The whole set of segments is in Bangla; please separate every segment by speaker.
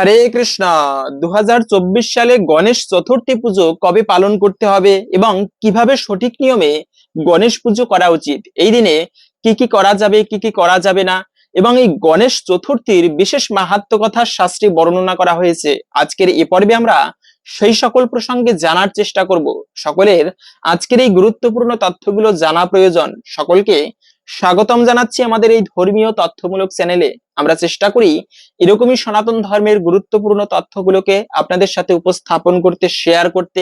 Speaker 1: হরে কৃষ্ণ। দুহাজার চব্বিশ সালে গণেশ চতুর্থী পুজো কবে পালন করতে হবে এবং কীভাবে সঠিক নিয়মে গণেশ পুজো করা উচিত? এই দিনে কি কি করা যাবে, কি কি করা যাবে না? এবং এই গণেশ চতুর্থীর বিশেষ মাহাত্ম কথা শাস্ত্রে বর্ণনা করা হয়েছে। আজকের এ পর্বে আমরা সেই সকল প্রসঙ্গে জানার চেষ্টা করব। সকলের আজকের এই গুরুত্বপূর্ণ তথ্যগুলো জানা প্রয়োজন। সকলকে স্বাগতম জানাচ্ছি আমাদের এই ধর্মীয় তথ্যমূলক চ্যানেলে। আমরা চেষ্টা করি এরকমই সনাতন ধর্মের গুরুত্বপূর্ণ তথ্যগুলোকে আপনাদের সাথে উপস্থাপন করতে শেয়ার করতে।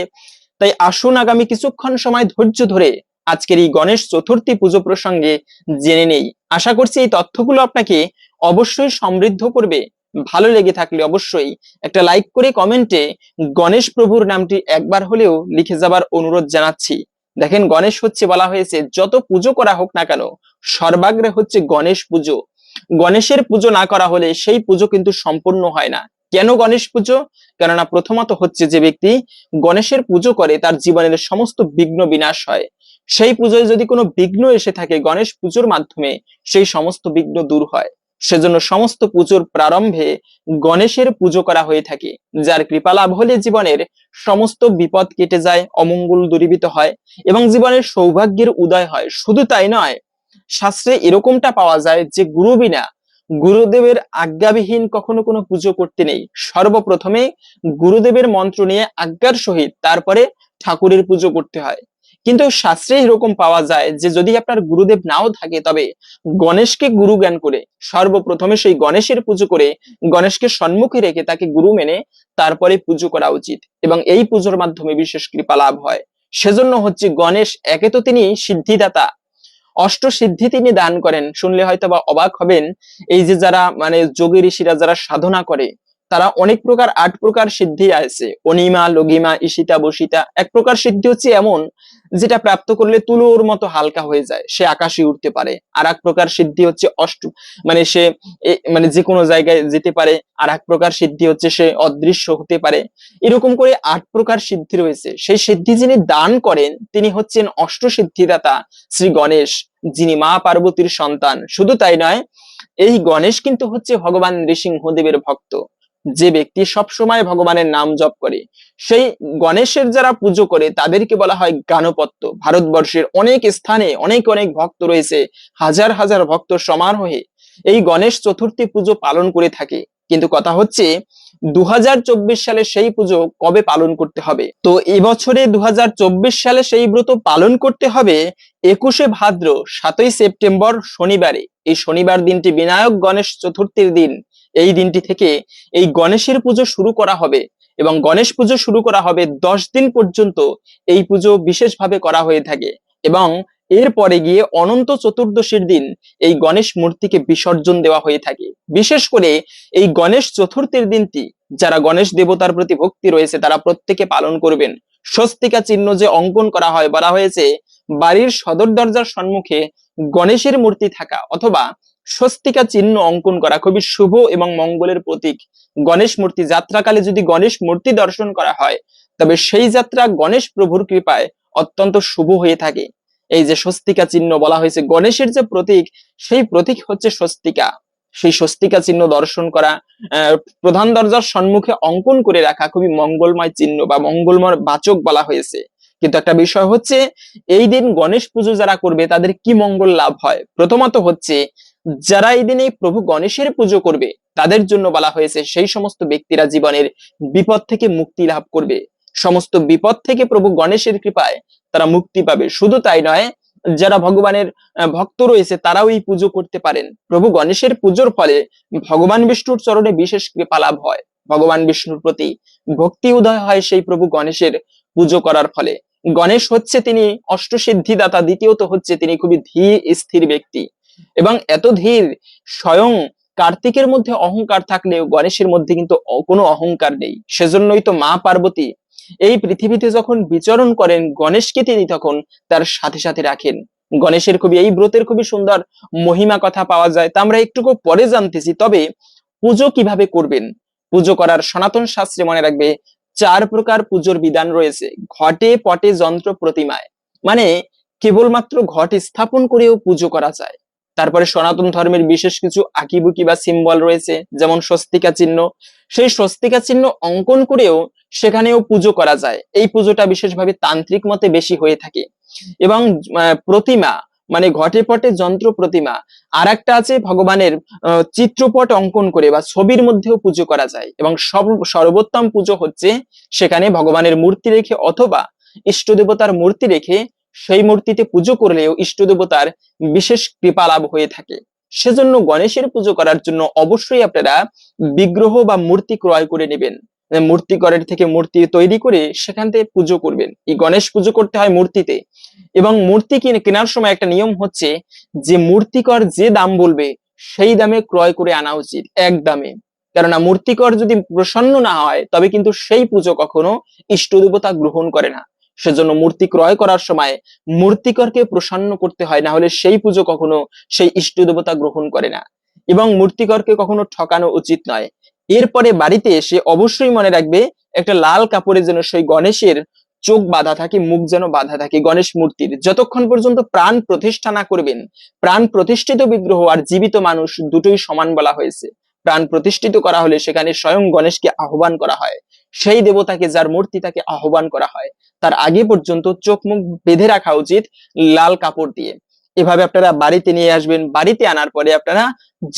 Speaker 1: তাই আসুন আগামী কিছুক্ষণ সময় ধৈর্য ধরে আজকের এই গণেশ চতুর্থী পুজো প্রসঙ্গে জেনে নেই। আশা করছি এই তথ্যগুলো আপনাকে অবশ্যই সমৃদ্ধ করবে। ভালো লেগে থাকলে অবশ্যই একটা লাইক করে কমেন্টে গণেশ প্রভুর নামটি একবার হলেও লিখে যাবার অনুরোধ জানাচ্ছি। দেখেন গণেশ হচ্ছে বলা হয়েছে, যত পুজো করা হোক না কেন, সর্বাগ্রে হচ্ছে গণেশ পুজো। গণেশের পুজো না করা হলে সেই পুজো কিন্তু সম্পূর্ণ হয় না। কেন গণেশ পুজো? কেননা প্রথমত হচ্ছে যে ব্যক্তি গণেশের পুজো করে, তার জীবনের সমস্ত বিঘ্ন বিনাশ হয়। সেই পুজোয় যদি কোনো বিঘ্ন এসে থাকে, গণেশ পুজোর মাধ্যমে সেই সমস্ত বিঘ্ন দূর হয়। সেজন্য সমস্ত পুজোর প্রারম্ভে গণেশের পুজো করা হয়ে থাকে, যার কৃপা লাভ হলে জীবনের সমস্ত বিপদ কেটে যায়, অমঙ্গল দূরীভূত হয় এবং জীবনের সৌভাগ্যের উদয় হয়। শুধু তাই নয়, শাস্ত্রে এরকমটা পাওয়া যায় যে গুরু বিনা গুরুদেবের আজ্ঞাবিহীন কখনো কোনো পুজো করতে নেই। সর্বপ্রথমে গুরুদেবের মন্ত্র নিয়ে আজ্ঞার সহিত তারপরে ঠাকুরের পুজো করতে হয়। কিন্তু শাস্ত্রে এরকম পাওয়া যায় যে যদি আপনার গুরুদেব নাও থাকে, তবে গণেশকে গুরু জ্ঞান করে, সর্বপ্রথমে সেই গণেশের পুজো করে, গণেশকে সম্মুখে রেখে তাকে গুরু মেনে তারপরে পুজো করা উচিত। এবং এই পুজোর মাধ্যমে বিশেষ কৃপা লাভ হয়। সেজন্য হচ্ছে গণেশ, একে তো তিনি সিদ্ধিদাতা। অষ্ট সিদ্ধি তিনি দান করেন। শুনলে হয়তো বা অবাক হবেন, এই যে যারা মানে যোগী ঋষিরা যারা সাধনা করে, তারা অনেক প্রকার, আট প্রকার সিদ্ধি আছে। অনিমা, লগিমা ইশিতা বসিতা এক প্রকার সিদ্ধি হচ্ছে এমন যেটা প্রাপ্ত করলে তুলোর মতো হালকা হয়ে যায়, সে আকাশে উঠতে পারে। আর এক প্রকার সিদ্ধি হচ্ছে অষ্ট মানে সে মানে যে কোনো জায়গায় যেতে পারে। আর এক প্রকার সিদ্ধি হচ্ছে সে অদৃশ্য হতে পারে। এরকম করে আট প্রকার সিদ্ধি রয়েছে। সেই সিদ্ধি যিনি দান করেন, তিনি হচ্ছেন অষ্ট সিদ্ধিদাতা শ্রী গণেশ, যিনি মা পার্বতীর সন্তান। শুধু তাই নয়, এই গণেশ কিন্তু হচ্ছে ভগবান নৃসিংহদেবের ভক্ত। যে ব্যক্তি সব সময় ভগবানের নাম জপ করে, সেই গণেশের যারা পুজো করে, তাদেরকে বলা হয় গানপত্য ভারতবর্ষের অনেক স্থানে অনেক অনেক ভক্ত রয়েছে, হাজার হাজার ভক্ত সমারোহে এই গণেশ চতুর্থী পুজো পালন করে থাকে। কিন্তু কথা হচ্ছে দু হাজার চব্বিশ সালে সেই পুজো কবে পালন করতে হবে? তো এবছরে দু হাজার চব্বিশ সালে সেই ব্রত পালন করতে হবে একুশে ভাদ্র, সাতই সেপ্টেম্বর শনিবারে। এই শনিবার দিনটি বিনায়ক গণেশ চতুর্থীর দিন। এই দিনটি থেকে এই গণেশের পুজো শুরু করা হবে এবং গণেশ পুজো শুরু করা হবে দশ দিন পর্যন্ত এই পুজো বিশেষভাবে করা হয়ে থাকে এবং এরপরে গিয়ে অনন্ত চতুর্দশীর দিন এই গণেশ মূর্তিকে বিসর্জন দেওয়া হয়ে থাকে। বিশেষ করে এই গণেশ চতুর্থীর দিনটি যারা গণেশ দেবতার প্রতি ভক্তি রয়েছে তারা প্রত্যেকে পালন করবেন। স্বস্তিকা চিহ্ন যে অঙ্কন করা হয়, বলা হয়েছে, বাড়ির সদর দরজার সম্মুখে গণেশের মূর্তি থাকা অথবা স্বস্তিকা চিহ্ন অঙ্কন করা খুবই শুভ এবং মঙ্গলের প্রতীক। গণেশ মূর্তি যাত্রাকালে যদি গণেশ মূর্তি দর্শন করা হয়, তবে সেই যাত্রা গণেশ প্রভুর কৃপায় অত্যন্ত শুভ হয়ে থাকে। এই যে স্বস্তিকা চিহ্ন বলা হয়েছে, গণেশের যে প্রতীক, সেই প্রতীক হচ্ছে স্বস্তিকা। সেই স্বস্তিকা চিহ্ন দর্শন করা প্রধান দরজার সম্মুখে অঙ্কন করে রাখা খুবই মঙ্গলময় চিহ্ন বা মঙ্গলময় বাচক বলা হয়েছে। কিন্তু একটা বিষয় হচ্ছে, এই দিন গণেশ পুজো যারা করবে, তাদের কি মঙ্গল লাভ হয়? প্রথমত হচ্ছে যারা এই দিন প্রভু গণেশের পুজো করবে, তাদের জন্য বলা হয়েছে সেই সমস্ত ব্যক্তিরা জীবনের বিপদ থেকে মুক্তি লাভ করবে। সমস্ত বিপদ থেকে প্রভু গণেশের কৃপায় তারা মুক্তি পাবে। শুধু তাই নয়, যারা ভগবানের ভক্ত রয়েছে, তারাও এই পুজো করতে পারেন। প্রভু গণেশের পুজোর ফলে ভগবান বিষ্ণুর চরণে বিশেষ কৃপা লাভ হয়। ভগবান বিষ্ণুর প্রতি ভক্তি উদয় হয় সেই প্রভু গণেশের পুজো করার ফলে। গণেশ হচ্ছে তিনি অষ্টসিদ্ধিদাতা, দ্বিতীয়ত হচ্ছে তিনি খুবই ধীর স্থির ব্যক্তি। এবং এত ধীর স্বয়ং কার্তিকের মধ্যে অহংকার থাকলেও গণেশের মধ্যে কিন্তু কোনো অহংকার নেই। সেজন্যই তো মা পার্বতী এই পৃথিবীতে যখন বিচরণ করেন গণেশকে তিনি তখন তার সাথে সাথে রাখেন। গণেশের খুবই, এই ব্রতের খুবই সুন্দর মহিমা কথা পাওয়া যায়। তা আমরা একটুকু পরে জানতেছি, তবে পুজো কীভাবে করবেন? পুজো করার সনাতন শাস্ত্রে মনে রাখবে, চার প্রকার পুজোর বিধান রয়েছে। ঘটে পটে যন্ত্র প্রতিমায়। মানে কেবলমাত্র ঘট স্থাপন করেও পুজো করা যায়। তারপরে সনাতন ধর্মের বিশেষ কিছু আঁকিবুকি বা সিম্বল রয়েছে, যেমন স্বস্তিকা চিহ্ন। সেই স্বস্তিকা চিহ্ন অঙ্কন করেও সেখানেও পুজো করা যায়। এই পুজোটা বিশেষভাবে তান্ত্রিক মতে বেশি হয়ে থাকে। এবং প্রতিমা মানে ঘটে পটে যন্ত্র প্রতিমা আর একটা আছে ভগবানের চিত্রপট অঙ্কন করে বা ছবির মধ্যেও পুজো করা যায়। এবং সব, সর্বোত্তম পুজো হচ্ছে সেখানে ভগবানের মূর্তি রেখে অথবা ইষ্ট দেবতার মূর্তি রেখে সেই মূর্তিতে পুজো করলেও ইষ্ট দেবতার বিশেষ কৃপা লাভ হয়ে থাকে। সেজন্য গণেশের পুজো করার জন্য অবশ্যই আপনারা বিগ্রহ বা মূর্তি ক্রয় করে নেবেন। মূর্তি ঘরের থেকে মূর্তি তৈরি করে সেখান থেকে পুজো করবেন। এই গণেশ পুজো করতে হয় মূর্তিতে। এবং মূর্তি কিনে কেনার সময় একটা নিয়ম হচ্ছে যে মূর্তিকর যে দাম বলবে, সেই দামে ক্রয় করে আনা উচিত, এক দামে। কেননা মূর্তিকর যদি প্রসন্ন না হয়, তবে কিন্তু সেই পুজো কখনো ইষ্ট দেবতা গ্রহণ করে না। সেজন্য মূর্তি ক্রয় করার সময় মূর্তিকরকে প্রসন্ন করতে হয়, না হলে সেই পুজো কখনো সেই ইষ্ট দেবতা গ্রহণ করে না। এবং মূর্তিকরকে কখনো ঠকানো উচিত নয়। এরপরে বাড়িতে এসে অবশ্যই মনে রাখবে, একটা লাল কাপড়ে যেন সেই গণেশের চোখ বাঁধা থাকে, মুখ যেন বাঁধা থাকে গণেশ মূর্তির। যতক্ষণ পর্যন্ত প্রাণ প্রতিষ্ঠা না করবেন, প্রাণ প্রতিষ্ঠিত বিগ্রহ আর জীবিত মানুষ দুটোই সমান বলা হয়েছে। প্রাণ প্রতিষ্ঠিত করা হলে সেখানে স্বয়ং গণেশকে আহ্বান করা হয়। সেই দেবতাকে যার মূর্তি তাকে আহ্বান করা হয়, তার আগে পর্যন্ত চোখ মুখ বেঁধে রাখা উচিত লাল কাপড় দিয়ে। এভাবে আপনারা বাড়িতে নিয়ে আসবেন, বাড়িতে আনার পরে আপনারা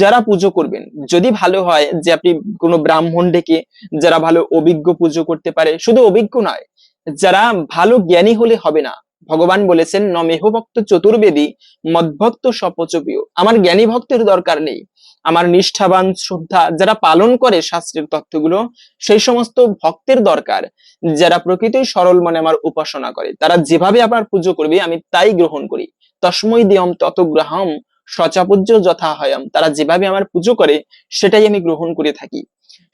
Speaker 1: যারা পুজো করবেন, যদি ভালো হয় যে আপনি কোনো ব্রাহ্মণ ডেকে যারা ভালো অভিজ্ঞ পুজো করতে পারে, শুধু অভিজ্ঞ নয়, যারা ভালো জ্ঞানী হলে হবে না। ভগবান বলেছেন, নমেহ ভক্ত চতুর্বেদী, মদভক্ত সপচপীয় আমার জ্ঞানী ভক্তের দরকার নেই। আমার নিষ্ঠাবান শ্রদ্ধা যারা পালন করে শাস্ত্রের তথ্যগুলো সেই সমস্ত ভক্তের দরকার যারা প্রকৃতই সরল মনে আমার উপাসনা করে। তারা যেভাবে আমার পুজো করবে, আমি তাই গ্রহণ করি। তস্মৈ দিয়ম তত গ্রাহম সচাপূজ্য যথা হয়ম। তারা যেভাবে আমার পুজো করে, সেটাই আমি গ্রহণ করে থাকি।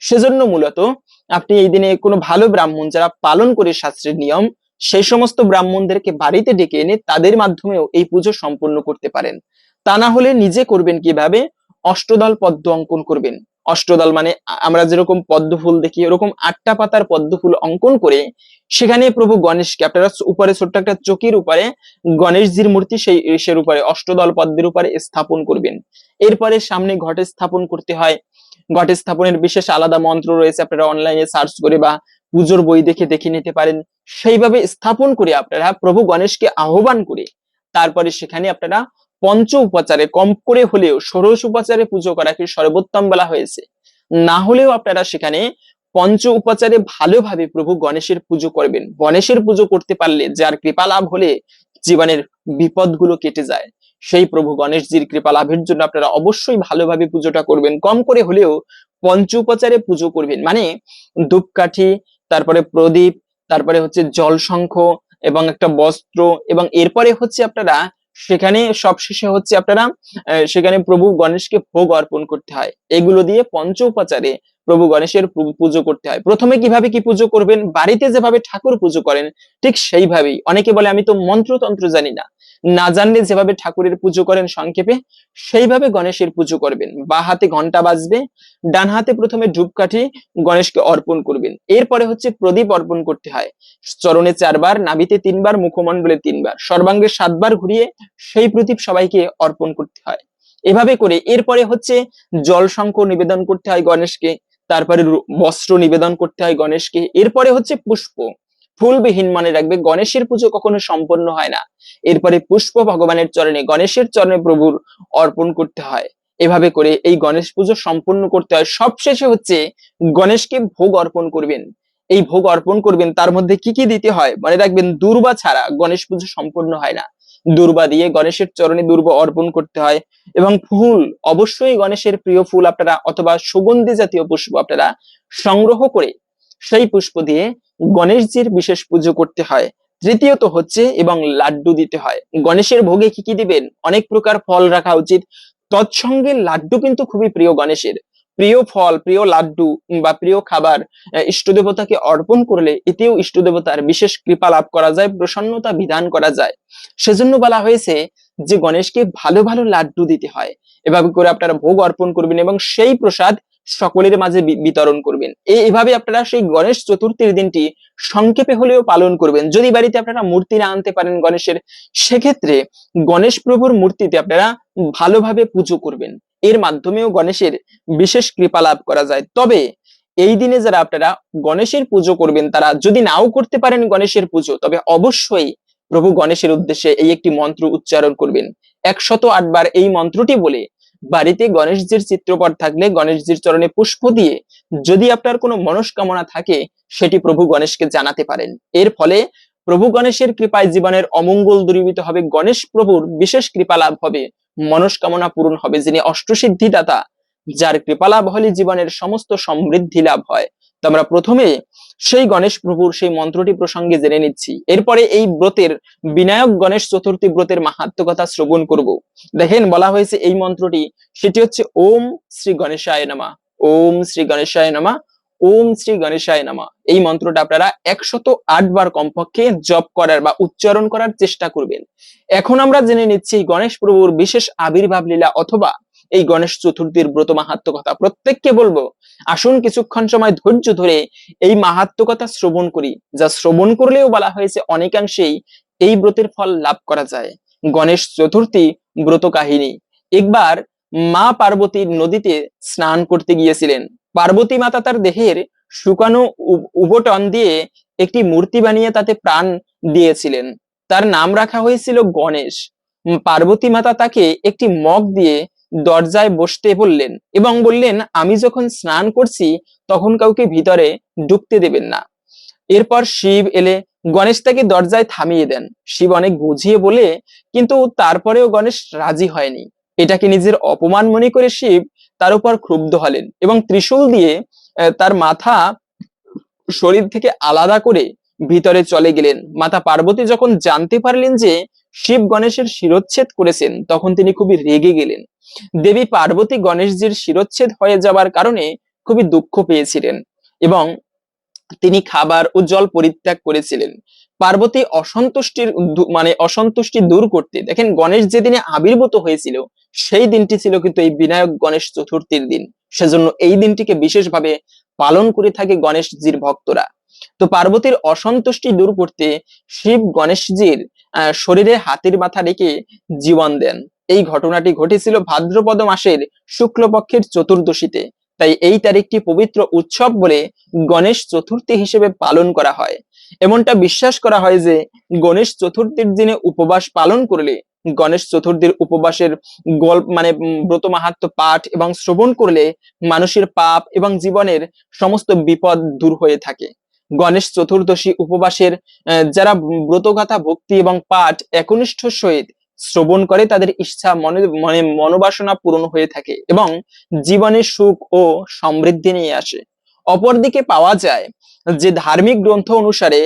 Speaker 1: সেজন্য মূলত আপনি এই দিনে কোনো ভালো ব্রাহ্মণ যারা পালন করে শাস্ত্রের নিয়ম, সেই সমস্ত ব্রাহ্মণদেরকে বাড়িতে ডেকে এনে তাদের মাধ্যমেও এই পুজো সম্পন্ন করতে পারেন। তা না হলে নিজে করবেন কীভাবে? অষ্টদল পদ্ম অঙ্কন করবেন। অষ্টদল মানে আমরা যেরকম পদ্ম ফুল দেখি, ওরকম আটটা পাতার পদ্ম ফুল অঙ্কন করে সেখানে প্রভু গণেশকে, আপনারা উপরে ছোট্ট একটা চকির উপরে গণেশজির মূর্তি সেই, সের উপরে, অষ্টদল পদ্মের উপরে স্থাপন করবেন। এরপরে সামনে ঘটে স্থাপন করতে হয়। ঘটে স্থাপনের বিশেষ আলাদা মন্ত্র রয়েছে, আপনারা অনলাইনে সার্চ করে বা পুজোর বই দেখে দেখে নিতে পারেন। সেইভাবে স্থাপন করে আপনারা প্রভু গণেশকে আহ্বান করে, তারপরে সেখানে আপনারা পঞ্চ উপাচারে কম করে হলেও ষোড়শ উপাচারে পুজো করাকে সর্বোত্তম বলা হয়েছে। না হলেও আপনারা সেখানে পঞ্চ উপাচারে ভালোভাবে প্রভু গণেশের পুজো করবেন। গণেশের পুজো করতে পারলে যার কৃপা লাভ হলে জীবনের বিপদগুলো কেটে যায়। সেই প্রভু গণেশজির কৃপা লাভের জন্য আপনারা অবশ্যই ভালোভাবে পুজোটা করবেন। কম করে হলেও পঞ্চ উপাচারে পুজো করবেন। মানে ধূপকাঠি, তারপরে প্রদীপ, তারপরে হচ্ছে জল শঙ্খ এবং একটা বস্ত্র এবং এরপরে হচ্ছে আপনারা সেখানে সবশেষে হচ্ছে আপনারা সেখানে প্রভু গণেশকে ভোগ অর্পণ করতে হয়। এগুলো দিয়ে পঞ্চ উপাচারে প্রভু গণেশের পুজো করতে হয়। প্রথমে কীভাবে কি পুজো করবেন? বাড়িতে যেভাবে ঠাকুর পুজো করেন, ঠিক সেইভাবেই। অনেকে বলে, আমি তো মন্ত্রতন্ত্র জানি না। না জানলে যেভাবে ঠাকুরের পুজো করেন সংক্ষেপে, সেইভাবে গণেশের পুজো করবেন। বা হাতে ঘণ্টা বাজবে, ডান হাতে প্রথমে ধূপকাঠি গণেশকে অর্পণ করবেন। এরপরে হচ্ছে প্রদীপ অর্পণ করতে হয়। চরণে চারবার নাবিতে তিনবার, মুখমণ্ডলে তিনবার, সর্বাঙ্গে সাতবার ঘুরিয়ে সেই প্রদীপ সবাইকে অর্পণ করতে হয়। এভাবে করে এরপরে হচ্ছে জল শঙ্খ নিবেদন করতে হয় গণেশকে। তারপরে বস্ত্র নিবেদন করতে হয় গণেশকে। এরপরে হচ্ছে পুষ্প। ফুলবিহীন মনে রাখবে, গণেশের পুজো কখনো সম্পন্ন হয় না। এরপরে পুষ্প ভগবানের চরণে, গণেশের চরণে প্রভুর অর্পণ করতে হয়। এভাবে করে এই গণেশ পুজো সম্পন্ন করতে হয়। সবশেষে হচ্ছে গণেশকে ভোগ অর্পণ করবেন। এই ভোগ অর্পণ করবেন, তার মধ্যে কি কি দিতে হয়? মনে রাখবেন, দুর্বা ছাড়া গণেশ পুজো সম্পূর্ণ হয় না। দুর্বা দিয়ে গণেশের চরণে দুর্বা অর্পণ করতে হয় এবং ফুল, অবশ্যই গণেশের প্রিয় ফুল আপনারা অথবা সুগন্ধি জাতীয় পুষ্প আপনারা সংগ্রহ করে সেই পুষ্প দিয়ে গণেশজির বিশেষ পুজো করতে হয়। তৃতীয়ত হচ্ছে এবং লাড্ডু দিতে হয়। গণেশের ভোগে কি কি দিবেন? অনেক প্রকার ফল রাখা উচিত। তৎসঙ্গে লাড্ডু কিন্তু খুবই প্রিয় গণেশের। প্রিয় ফল, প্রিয় লাড্ডু বা প্রিয় খাবার ইষ্ট দেবতাকে অর্পণ করলে এতেও ইষ্ট দেবতার বিশেষ কৃপা লাভ করা যায়, প্রসন্নতা বিধান করা যায়। সেজন্য বলা হয়েছে যে, গণেশকে ভালো ভালো লাড্ডু দিতে হয়। এভাবে করে আপনারা ভোগ অর্পণ করবেন এবং সেই প্রসাদ সকলের মাঝে বিতরণ করবেন। এই- এইভাবে আপনারা সেই গণেশ চতুর্থীর দিনটি সংক্ষেপে হলেও পালন করবেন। যদি বাড়িতে আপনারা মূর্তি না আনতে পারেন গণেশের, সেক্ষেত্রে গণেশ প্রভুর মূর্তিতে আপনারা ভালোভাবে পুজো করবেন। এর মাধ্যমেও গণেশের বিশেষ কৃপা লাভ করা যায়। তবে এই দিনে যারা আপনারা গণেশের পুজো করবেন, তারা যদি নাও করতে পারেন গণেশের পুজো, তবে অবশ্যই প্রভু গণেশের উদ্দেশ্যে এই একটি মন্ত্র উচ্চারণ করবেন। একশত আটবার এই মন্ত্রটি বলে, বাড়িতে গণেশজির চিত্রপট থাকলে গণেশজির চরণে পুষ্প দিয়ে যদি আপনার কোনো মনস্কামনা থাকে, সেটি প্রভু গণেশকে জানাতে পারেন। এর ফলে প্রভু গণেশের কৃপায় জীবনের অমঙ্গল দূরীভূত হবে, গণেশ প্রভুর বিশেষ কৃপা লাভ হবে। মনস্কামনা পূরণ হবে যিনি অষ্টসিদ্ধিদাতা, যার কৃপা লাভ হলে জীবনের সমস্ত সমৃদ্ধি লাভ হয়। তো আমরা প্রথমে সেই গণেশ প্রভুর সেই মন্ত্রটি প্রসঙ্গে জেনে নিচ্ছি। এরপরে এই ব্রতের বিনায়ক গণেশ চতুর্থী ব্রতের মাহাত্ম কথা শ্রবণ করব। দেখেন, বলা হয়েছে এই মন্ত্রটি, সেটি হচ্ছে ওম শ্রী গণেশায় নামা। ওম শ্রী গণেশায় নামা। ওম শ্রী গণেশায় নামা। এই মন্ত্রটা আপনারা একশত বার কমপক্ষে জপ করার বা উচ্চারণ করার চেষ্টা করবেন। এখন আমরা জেনে নিচ্ছি গণেশ প্রভুর বিশেষ আবির্ভাব লীলা অথবা এই গণেশ চতুর্থীর ব্রত মাহাত্ম কথা প্রত্যেককে বলব, আসুন কিছুক্ষণ সময় ধৈর্য ধরে এই মাহাত্ম কথা শ্রবণ করি, যা শ্রবণ করলেও বলা হয়েছে অনেকাংশেই এই ব্রতের ফল লাভ করা যায়। গণেশ চতুর্থী ব্রত কাহিনী। একবার মা পার্বতী নদীতে স্নান করতে গিয়েছিলেন। পার্বতী মাতা তার দেহের শুকানো উবটন দিয়ে একটি মূর্তি বানিয়ে তাতে প্রাণ দিয়েছিলেন। তার নাম রাখা হয়েছিল গণেশ। পার্বতী মাতা তাকে একটি মগ দিয়ে দরজায় বসতে বললেন এবং বললেন, আমি যখন স্নান করছি, তখন কাউকে ভিতরে ঢুকতে দেবেন না। এরপর শিব এলে, গণেশ তাকে দরজায় থামিয়ে দেন। শিব অনেক বুঝিয়ে বলে, কিন্তু তারপরেও গণেশ রাজি হয়নি। এটাকে নিজের অপমান মনে করে শিব তার উপর ক্ষুব্ধ হলেন এবং ত্রিশূল দিয়ে তার মাথা শরীর থেকে আলাদা করে ভিতরে চলে গেলেন। মাতা পার্বতী যখন জানতে পারলেন যে শিব গণেশের শিরোচ্ছেদ করেছেন, তখন তিনি খুবই রেগে গেলেন। দেবী পার্বতী গণেশজির শিরোচ্ছেদ হয়ে যাওয়ার কারণে খুবই দুঃখ পেয়েছিলেন এবং তিনি খাবার ও জল পরিত্যাগ করেছিলেন। পার্বতী অসন্তুষ্টির মানে অসন্তুষ্টি দূর করতে। দেখেন গণেশ যেদিনে আবির্ভূত হয়েছিল, সেই দিনটি ছিল কিন্তু এই বিনায়ক গণেশ চতুর্থীর দিন। সেজন্য এই দিনটিকে বিশেষভাবে পালন করে থাকে গণেশজির ভক্তরা। তো পার্বতীর অসন্তুষ্টি দূর করতে শিব গণেশজির শরীরে হাতির মাথা রেখে জীবন দেন। এই ঘটনাটি ঘটেছিল ভাদ্রপদ মাসের শুক্লপক্ষের চতুর্দশীতে। তাই এই তারিখটি পবিত্র উৎসব বলে গণেশ চতুর্থী হিসেবে পালন করা হয়। এমনটা বিশ্বাস করা হয় যে গণেশ চতুর্থীর দিনে উপবাস পালন করলে গণেশ চতুর্থীর উপবাসের গল্প মানে ব্রত মাহাত্ম পাঠ এবং শ্রবণ করলে মানুষের পাপ এবং জীবনের সমস্ত বিপদ দূর হয়ে থাকে। গণেশ চতুর্দশী উপবাসের যারা ব্রতগাথা, ভক্তি এবং পাঠ একনিষ্ঠ সহিত শ্রবণ করে তাদের ইচ্ছা মনে মনে মনোবাসনা পূরণ হয়ে থাকে এবং জীবনে সুখ ও সমৃদ্ধি নিয়ে আসে। অপরদিকে পাওয়া যায় যে ধার্মিক গ্রন্থ অনুসারে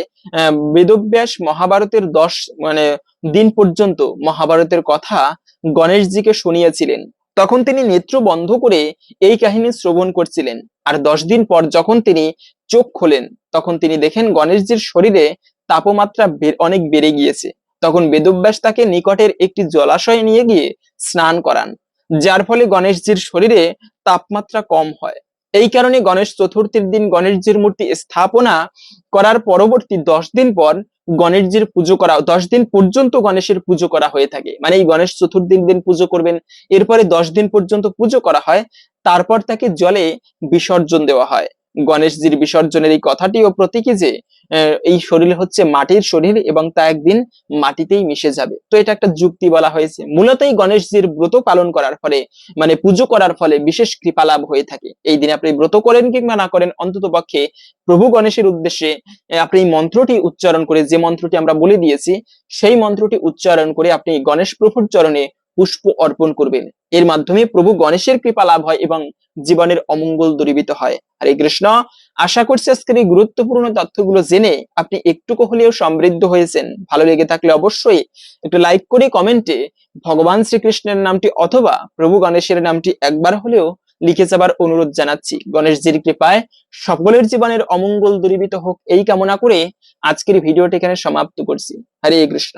Speaker 1: বেদব্যাস মহাভারতের দশ মানে দিন পর্যন্ত মহাভারতের কথা গণেশজিকে শুনিয়েছিলেন। তখন তিনি নেত্র বন্ধ করে এই কাহিনী শ্রবণ করছিলেন। আর দশ দিন পর যখন তিনি চোখ খোলেন, তখন তিনি দেখেন গণেশজির শরীরে তাপমাত্রা অনেক বেড়ে গিয়েছে। তখন বেদব্যাস তাকে নিকটের একটি জলাশয়ে নিয়ে গিয়ে স্নান করান, যার ফলে গণেশজির শরীরে তাপমাত্রা কম হয়। এই কারণে গণেশ চতুর্থীর দিন গণেশজির মূর্তি স্থাপনা করার পরবর্তী দশ দিন পর গণেশজির পুজো করা, দশ দিন পর্যন্ত গণেশের পুজো করা হয়ে থাকে। মানে এই গণেশ চতুর্দিন দিন পুজো করবেন, এরপরে দশ দিন পর্যন্ত পুজো করা হয়, তারপর তাকে জলে বিসর্জন দেওয়া হয়। গণেশজির বিসর্জনের এই কথাটিও প্রতীকী যে এই শরীর হচ্ছে মাটির শরীর এবং তা একদিন মাটিতেই মিশে যাবে। তো এটা একটা যুক্তি বলা হয়েছে। মূলত এই গণেশজির ব্রত পালন করার ফলে মানে পুজো করার ফলে বিশেষ কৃপা লাভ হয়ে থাকে। এই দিনে আপনি ব্রত করেন কিংবা না করেন, অন্তত পক্ষে প্রভু গণেশের উদ্দেশ্যে আপনি এই মন্ত্রটি উচ্চারণ করে, যে মন্ত্রটি আমরা বলে দিয়েছি, সেই মন্ত্রটি উচ্চারণ করে আপনি গণেশ প্রভুর চরণে পুষ্প অর্পণ করবেন। এর মাধ্যমে প্রভু গণেশের কৃপা লাভ হয় এবং জীবনের অমঙ্গল দূরীভূত হয়। হরে কৃষ্ণ। আশা করছি আজকের এই গুরুত্বপূর্ণ তথ্যগুলো জেনে আপনি একটুকু হলেও সমৃদ্ধ হয়েছেন। ভালো লেগে থাকলে অবশ্যই একটু লাইক করে কমেন্টে ভগবান শ্রীকৃষ্ণের নামটি অথবা প্রভু গণেশের নামটি একবার হলেও লিখে যাবার অনুরোধ জানাচ্ছি। গণেশজির কৃপায় সকলের জীবনের অমঙ্গল দূরীভূত হোক এই কামনা করে আজকের ভিডিওটি এখানে সমাপ্ত করছি। হরে কৃষ্ণ।